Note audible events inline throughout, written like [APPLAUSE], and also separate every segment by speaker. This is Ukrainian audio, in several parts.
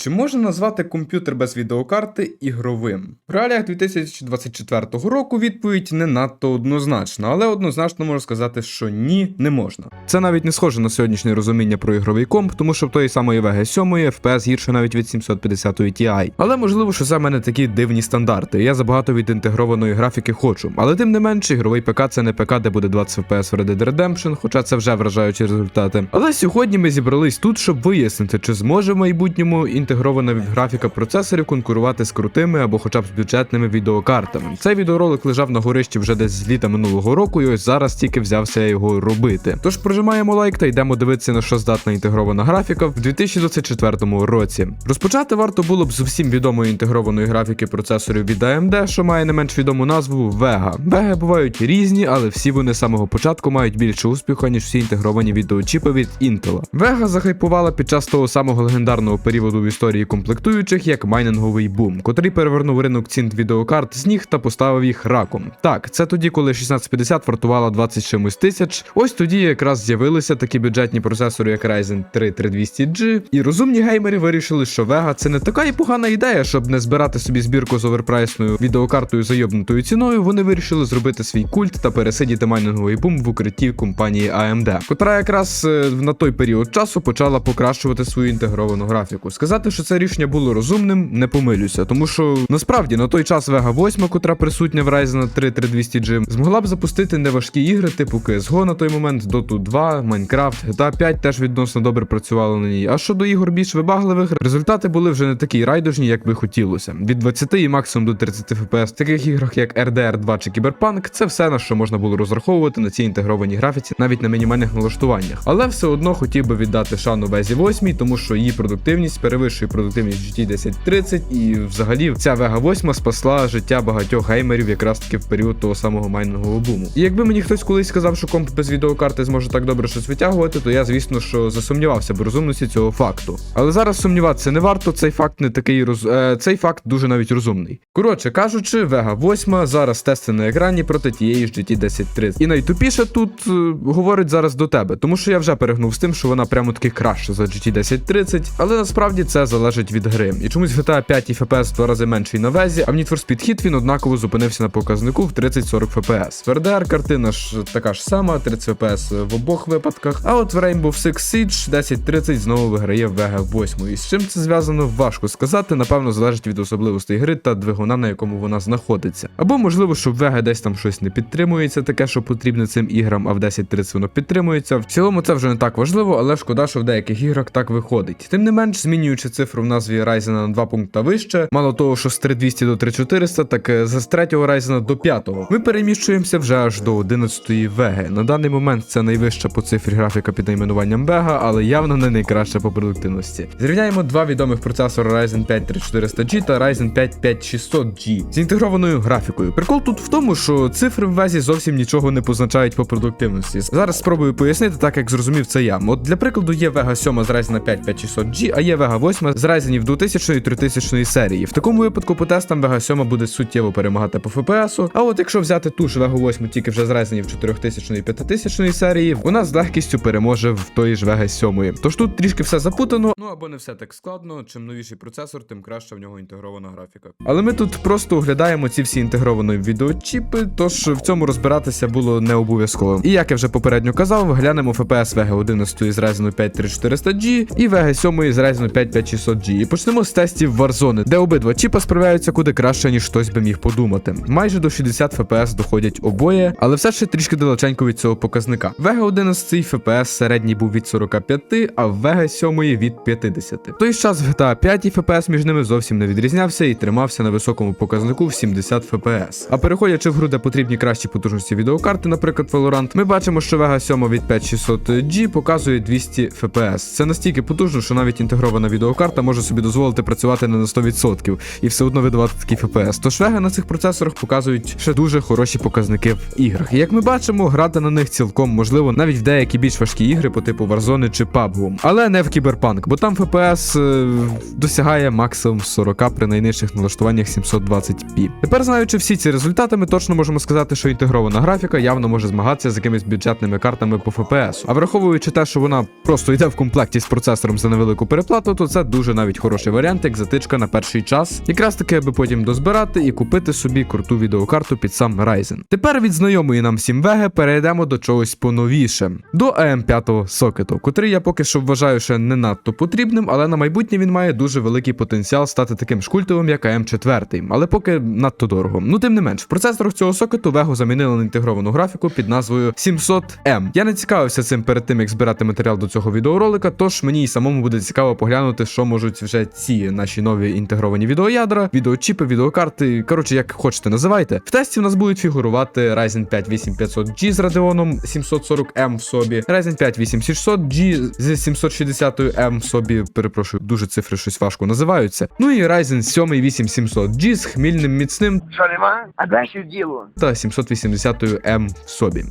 Speaker 1: Чи можна назвати комп'ютер без відеокарти ігровим? В реаліях 2024 року відповідь не надто однозначна, але однозначно можу сказати, що ні, не можна. Це навіть не схоже на сьогоднішнє розуміння про ігровий комп, тому що в тої самої Vega 7 FPS гірше навіть від 750 Ti. Але можливо, що це в мене такі дивні стандарти. Я забагато від інтегрованої графіки хочу. Але тим не менше, ігровий ПК це не ПК, де буде 20 FPS в Red Dead Redemption, хоча це вже вражаючі результати. Але сьогодні ми зібрались тут, щоб вияснити, чи зможе в майбутньому інтегрована графіка процесорів конкурувати з крутими або хоча б з бюджетними відеокартами. Цей відеоролик лежав на горищі вже десь з літа минулого року, і ось зараз тільки взявся його робити. Тож прожимаємо лайк та йдемо дивитися на що здатна інтегрована графіка в 2024 році. Розпочати варто було б з усім відомої інтегрованої графіки процесорів від AMD, що має не менш відому назву Vega. Vega бувають різні, але всі вони з самого початку мають більше успіху, ніж всі інтегровані відеочіпи від Intel. Vega захайпувала під час того самого легендарного періоду в історії комплектуючих як майнинговий бум, котрий перевернув ринок цін відеокарт з ніг та поставив їх раком. Так, це тоді, коли 1650 вартувала 20 чимось тисяч. Ось тоді якраз з'явилися такі бюджетні процесори, як Ryzen 3 3200G, і розумні геймери вирішили, що Vega це не така і погана ідея, щоб не збирати собі збірку з оверпрайсною відеокартою за йобнутою ціною. Вони вирішили зробити свій культ та пересидіти майнинговий бум в укритті компанії AMD, котра якраз е, на той період часу почала покращувати свою інтегровану графіку. Сказати, що це рішення було розумним, не помилюся, тому що насправді на той час Vega 8, котра присутня в Ryzen 3 3200G, змогла б запустити неважкі ігри, типу CSGO на той момент, Dota 2, Minecraft, GTA 5 теж відносно добре працювали на ній. А щодо ігор більш вибагливих, результати були вже не такі райдужні, як би хотілося. Від 20 і максимум до 30 FPS в таких іграх, як RDR 2 чи Cyberpunk, це все на що можна було розраховувати на цій інтегрованій графіці, навіть на мінімальних налаштуваннях. Але все одно хотів би віддати шану Везі 8, тому що її продуктивність перевищує продуктивність GT 1030, і взагалі ця Vega 8 спасла життя багатьох геймерів якраз таки в період того самого майнингового буму. І якби мені хтось колись сказав, що комп без відеокарти зможе так добре щось витягувати, то я, звісно, що засумнівався б розумності цього факту. Але зараз сумніватися не варто, цей факт не такий роз... е, цей факт дуже навіть розумний. Коротше кажучи, Vega 8 зараз тести на екрані проти тієї ж GT 1030. І найтупіше тут е, говорить зараз до тебе, тому що я вже перегнув з тим, що вона прямо таки краща за GT 1030, але насправді це залежить від гри. І чомусь GTA 5 FPS в два рази менший на везі, а в Need for Speed Hit він однаково зупинився на показнику в 30-40 FPS. В RDR картина ж така ж сама, 30 FPS в обох випадках. А от в Rainbow Six Siege 1030 знову виграє Vega 8. І з чим це зв'язано, важко сказати. Напевно, залежить від особливостей гри та двигуна, на якому вона знаходиться. Або можливо, що в Vega десь там щось не підтримується, таке, що потрібне цим іграм, а в 1030 воно підтримується. В цілому це вже не так важливо, але шкода, що в деяких іграх так виходить. Тим не менш, змінюючи цифру в назві Ryzen на 2 пункта вище, мало того, що з 3200 до 3400, так е, з 3 Ryzen до 5. Ми переміщуємося вже аж до 11-ї Vega. На даний момент це найвища по цифрі графіка під найменуванням Vega, але явно не найкраща по продуктивності. Зрівняємо два відомих процесори Ryzen 5 3400G та Ryzen 5 5600G з інтегрованою графікою. Прикол тут в тому, що цифри в Везі зовсім нічого не позначають по продуктивності. Зараз спробую пояснити, так як зрозумів це я. От для прикладу є Vega 7 з Ryzen 5 5600G, а є Vega 8 з Ryzen 2000 і 3000 серії. В такому випадку по тестам Vega 7 буде суттєво перемагати по FPS, а от якщо взяти ту ж Vega 8 тільки вже з Ryzen 4000 і 5000 серії, вона з легкістю переможе в тої ж Vega 7. Тож тут трішки все запутано, ну або не все так складно. Чим новіший процесор, тим краще в нього інтегрована графіка. Але ми тут просто оглядаємо ці всі інтегровані відеочіпи, тож в цьому розбиратися було не обов'язково. І як я вже попередньо казав, глянемо FPS Vega 11 з Ryzen 5 3400G і Vega 7 з Ryzen 5 5600G. І почнемо з тестів Warzone, де обидва чіпа справляються куди краще, ніж хтось би міг подумати. Майже до 60 FPS доходять обоє, але все ще трішки далеченько від цього показника. Vega 11 FPS середній був від 45, а в Vega 7 від 50. В той час в GTA 5 FPS між ними зовсім не відрізнявся і тримався на високому показнику в 70 FPS. А переходячи в гру, де потрібні кращі потужності відеокарти, наприклад, Valorant, ми бачимо, що Vega 7 від 5600G показує 200 FPS. Це настільки потужно, що навіть інтегрована відеокарта може собі дозволити працювати не на 100% і все одно видавати такий FPS. Тож Vega на цих процесорах показують ще дуже хороші показники в іграх. І як ми бачимо, грати на них цілком можливо навіть в деякі більш важкі ігри по типу Warzone чи PUBG. Але не в Cyberpunk, бо там FPS е, досягає максимум 40 при найнижчих налаштуваннях 720p. Тепер знаючи всі ці результати, ми точно можемо сказати, що інтегрована графіка явно може змагатися з якимись бюджетними картами по FPS. А враховуючи те, що вона просто йде в комплекті з процесором за невелику переплату, то це дуже навіть хороший варіант, як затичка на перший час. Якраз таки, аби потім дозбирати і купити собі круту відеокарту під сам Ryzen. Тепер від знайомої нам 7 Веги перейдемо до чогось поновіше. До AM5 сокету, котрий я поки що вважаю ще не надто потрібним, але на майбутнє він має дуже великий потенціал стати таким ж культовим, як AM4, але поки надто дорого. Ну тим не менш, в процесорах цього сокету Вегу замінили на інтегровану графіку під назвою 700M. Я не цікавився цим перед тим, як збирати матеріал до цього відеоролика, тож мені і самому буде цікаво поглянути, що можуть вже ці наші нові інтегровані відеоядра, відеочіпи, відеокарти. Коротше, як хочете, називайте. В тесті в нас будуть фігурувати Ryzen 5 8500G з Radeon 740M в собі, Ryzen 5 8600G з 760M в собі. Перепрошую, дуже цифри щось важко називаються. Ну і Ryzen 7 8700G з хмільним міцним
Speaker 2: Що нема? А далі діло.
Speaker 1: та 780M в собі.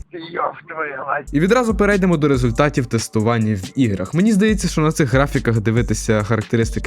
Speaker 1: І відразу перейдемо до результатів тестування в іграх. Мені здається, що на цих графіках дивитися характеристики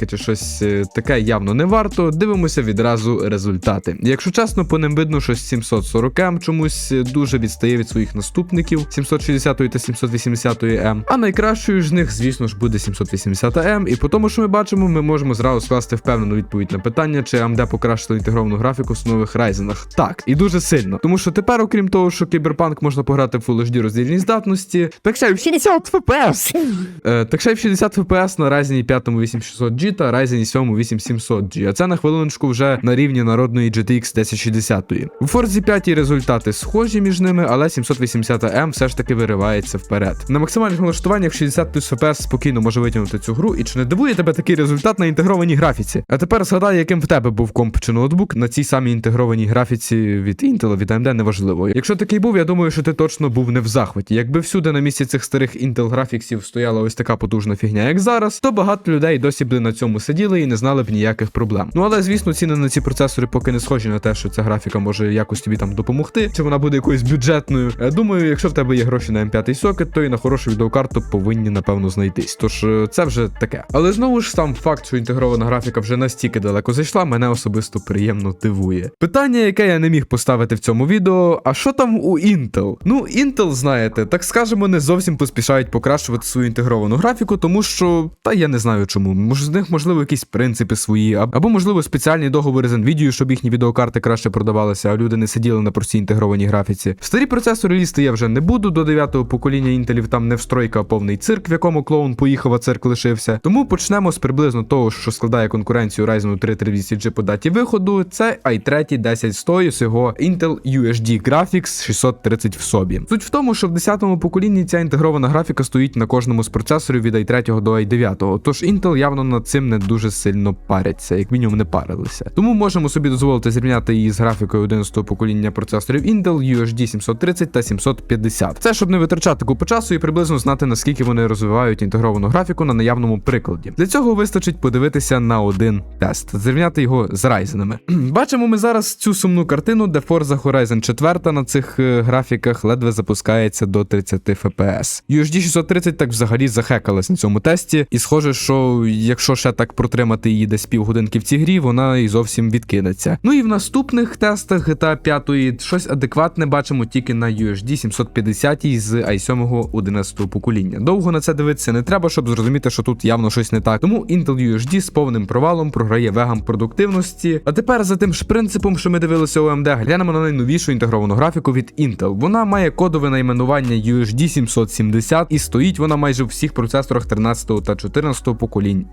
Speaker 1: чи щось е, таке явно не варто. Дивимося відразу результати. Якщо чесно, по ним видно, що 740М чомусь е, дуже відстає від своїх наступників 760 та 780 М. А найкращою з них, звісно ж, буде 780 М. І по тому, що ми бачимо, ми можемо зразу скласти впевнену відповідь на питання, чи AMD покращила інтегровану графіку в нових Ryzenах. Так, і дуже сильно. Тому що тепер, окрім того, що кіберпанк можна пограти в Full HD роздільній здатності, так ще й в 60 FPS. [LAUGHS] Е, так ще й в 60 FPS на Ryzen 5 8600G та Ryzen 7 8700G. А це на хвилиночку вже на рівні народної GTX 1060. У Forza 5 результати схожі між ними, але 780M все ж таки виривається вперед. На максимальних налаштуваннях 60 плюс FPS спокійно може витягнути цю гру, і чи не дивує тебе такий результат на інтегрованій графіці? А тепер згадай, яким в тебе був комп чи ноутбук на цій самій інтегрованій графіці від Intel, від AMD, неважливо. Якщо такий був, я думаю, що ти точно був не в захваті. Якби всюди на місці цих старих Intel графіксів стояла ось така потужна фігня, як зараз, то багато людей досі б на цьому сиділи і не знали б ніяких проблем. Ну але звісно, ціни на ці процесори поки не схожі на те, що ця графіка може якось тобі там допомогти, чи вона буде якоюсь бюджетною. Е, Думаю, якщо в тебе є гроші на M5 сокет, то і на хорошу відеокарту повинні напевно знайтись. Тож е, це вже таке. Але знову ж сам факт, що інтегрована графіка вже настільки далеко зайшла, мене особисто приємно дивує. Питання, яке я не міг поставити в цьому відео: а що там у Intel? Ну, Intel, знаєте, так скажемо, не зовсім поспішають покращувати свою інтегровану графіку, тому що та я не знаю чому. Може, з них можливо якісь принципи свої, або можливо спеціальні договори з Nvidia, щоб їхні відеокарти краще продавалися, а люди не сиділи на простій інтегрованій графіці. Старі процесори лізти я вже не буду. До 9-го покоління інтелів там не встройка, а повний цирк, в якому клоун поїхав, а цирк лишився. Тому почнемо з приблизно того, що складає конкуренцію Ryzen 3 3200G по даті виходу. Це i3 10100 з його Intel UHD Graphics 630 в собі. Суть в тому, що в 10-му поколінні ця інтегрована графіка стоїть на кожному з процесорів від i3 до i9, тож Intel явно над цим не дуже сильно паряться, як мінімум не парилися. Тому можемо собі дозволити зрівняти її з графікою 11-го покоління процесорів Intel UHD 730 та 750. Це щоб не витрачати купу часу і приблизно знати наскільки вони розвивають інтегровану графіку на наявному прикладі. Для цього вистачить подивитися на один тест, зрівняти його з Ryzenами. Бачимо ми зараз цю сумну картину, де Forza Horizon 4 на цих е, графіках ледве запускається до 30 FPS. UHD 630 так взагалі захекалась на цьому тесті, і схоже, що якщо ще так протримати її десь півгодинки в цій грі, вона і зовсім відкинеться. Ну і в наступних тестах GTA 5 щось адекватне бачимо тільки на UHD 750 з i7 11 покоління. Довго на це дивитися не треба, щоб зрозуміти, що тут явно щось не так. Тому Intel UHD з повним провалом програє вегам продуктивності. А тепер за тим ж принципом, що ми дивилися у AMD, глянемо на найновішу інтегровану графіку від Intel. Вона має кодове найменування UHD 770 і стоїть вона майже у всіх процесорах 13 та 14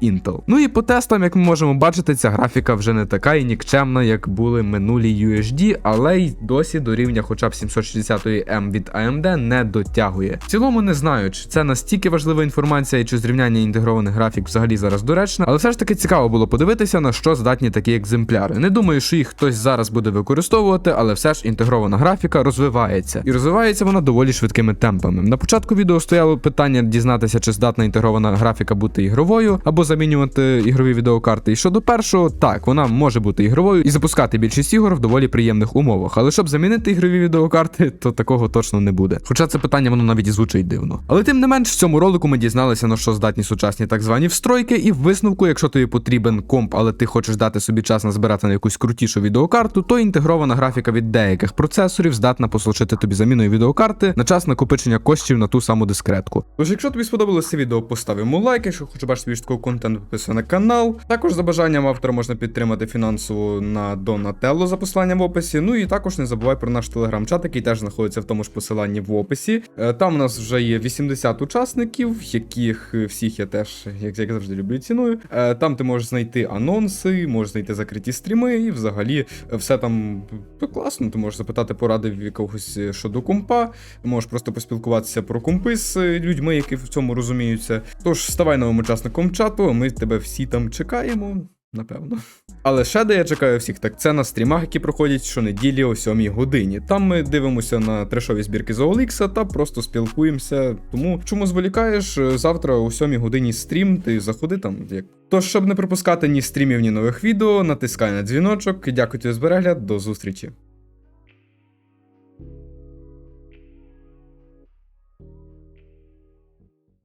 Speaker 1: Intel. Ну і по тестам, як ми можемо бачити, ця графіка вже не така і нікчемна, як були минулі UHD, але й досі до рівня хоча б 760 M від AMD не дотягує. В цілому не знаю, чи це настільки важлива інформація і чи зрівняння інтегрованих графік взагалі зараз доречне, але все ж таки цікаво було подивитися, на що здатні такі екземпляри. Не думаю, що їх хтось зараз буде використовувати, але все ж інтегрована графіка розвивається. І розвивається вона доволі швидкими темпами. На початку відео стояло питання дізнатися, чи здатна інтегрована графіка бути ігровою або замінювати ігрові відеокарти. І щодо першого, так, вона може бути ігровою і запускати більшість ігор в доволі приємних умовах. Але щоб замінити ігрові відеокарти, то такого точно не буде. Хоча це питання воно навіть і звучить дивно. Але тим не менш, в цьому ролику ми дізналися, на що здатні сучасні так звані встройки, і в висновку, якщо тобі потрібен комп, але ти хочеш дати собі час назбирати на якусь крутішу відеокарту, то інтегрована графіка від деяких процесорів здатна послужити тобі заміною відеокарти на час накопичення коштів на ту саму дискретку. Тож, якщо тобі сподобалося відео, поставимо лайк, якщо хочеш бачити більш такого контент підписуйся на канал. Також за бажанням автора можна підтримати фінансово на Donatello за посиланням в описі. Ну і також не забувай про наш телеграм-чат, який теж знаходиться в тому ж посиланні в описі. Е, Там у нас вже є 80 учасників, яких всіх я теж, як як завжди, люблю ціную. Е, Там ти можеш знайти анонси, можеш знайти закриті стріми, і взагалі все там класно. Ти можеш запитати поради в якогось е, щодо компа, можеш просто поспілкуватися про компи з людьми, які в цьому розуміються. Тож ставай новим учасником чату, а ми тебе всі там чекаємо. Напевно. Але ще де я чекаю всіх, так це на стрімах, які проходять щонеділі о 7 годині. Там ми дивимося на трешові збірки з OLX та просто спілкуємося. Тому чому зволікаєш, е, завтра о 7 годині стрім, ти заходи там. Як... Тож, щоб не пропускати ні стрімів, ні нових відео, натискай на дзвіночок. Дякую тобі за перегляд, до зустрічі.